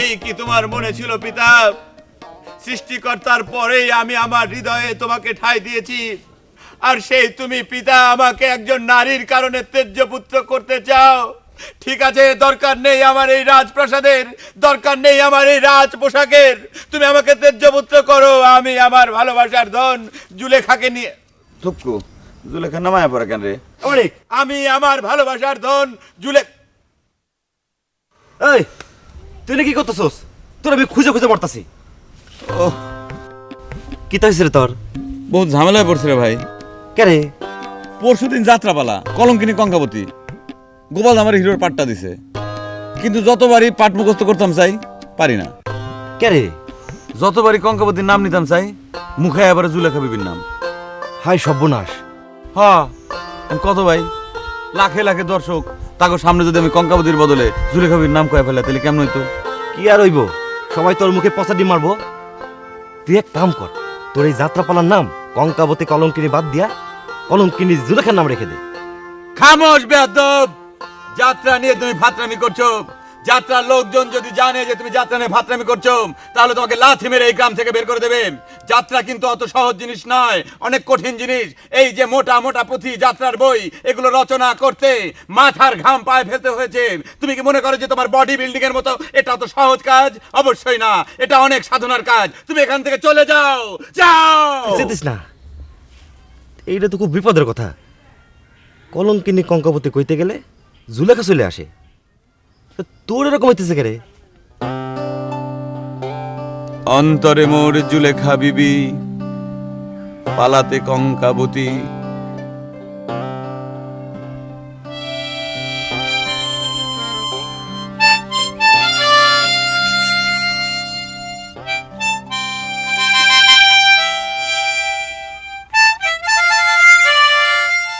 এই কি তোমার মনে ছিল পিতা? সৃষ্টিকর্তার পরেই আমি আমার হৃদয়ে তোমাকে ঠাঁই দিয়েছি। আর সেই তুমি পিতা আমাকে একজন নারীর কারণে তেজ্য পুত্র করতে চাও। ঠিক আছে দরকার নেই আমার এই রাজপ্রাসাদের দরকার নেই আমার এই রাজ পোশাকের তুমি আমাকে তেজ্য পুত্র করো আমি আমার ভালোবাসার ধন জুলেখাকে নিয়ে। থুকু জুলেখা নামায় পড়ে কেন রে? অনেক আমি আমার ভালোবাসার ধন জুলে এই তুই না কি করতেছস? তোর আমি খুঁজে খুঁজে মরতাছি। ও কি তাইছে রে তোর? বহুত ঝামেলায় পড়ছে রে ভাই। কে রে? পরশু দিন যাত্রাপালা কলঙ্কিনী কঙ্কাবতী। গোপাল আমার হিরোর পাটটা দিছে। কিন্তু যতবারই পাট মুখস্থ করতাম চাই পারি না। কে রে? যতবারই কঙ্কাবতীর নাম নিতাম চাই মুখে আবার জুলেখা বিবির নাম। হাই সর্বনাশ। হ আমি কত ভাই? লাখে লাখে দর্শক তাকে সামনে যদি আমি কঙ্কাবতীর বদলে জুলেখাবির নাম কয়ে ফেলে তাহলে কেমন হইতো? কি আর হইব? সবাই তোর মুখে পচা ডিম মারবো। তুই এক কাম কর তোর এই যাত্রাপালার নাম কঙ্কাবতী কলঙ্কিনী বাদ দিয়া কলঙ্কিনী জুলেখার নাম রেখে দে। খামোশ বেয়াদব! যাত্রা নিয়ে তুমি ফাতরামি করছ। যাত্রার লোকজন যদি জানে যে তুমি যাত্রা নিয়ে ফাতরামি করছ, তাহলে তোমাকে লাথি মেরে এই গ্রাম থেকে বের করে দেবে। যাত্রা কিন্তু অত সহজ জিনিস নয়, অনেক কঠিন জিনিস। এই যে মোটা মোটা পুঁথি যাত্রার বই, এগুলো রচনা করতে মাথার ঘাম পায়ে ফেলতে হয়েছে। তুমি কি মনে করো যে তোমার বডি বিল্ডিং এর মতো? এটা তো সহজ কাজ? অবশ্যই না, এটা অনেক সাধনার কাজ। তুমি এখান থেকে চলে যাও যাও! যেতিস না। এইটা তো খুব বিপদের কথা। কলঙ্কিনী কঙ্কাবতী কইতে গেলে জুলেখা চলে আসে। তোর এরকম হইতেছে কে রে অন্তরে মোর জুলেখা বিবি পালাতে কঙ্কাবতী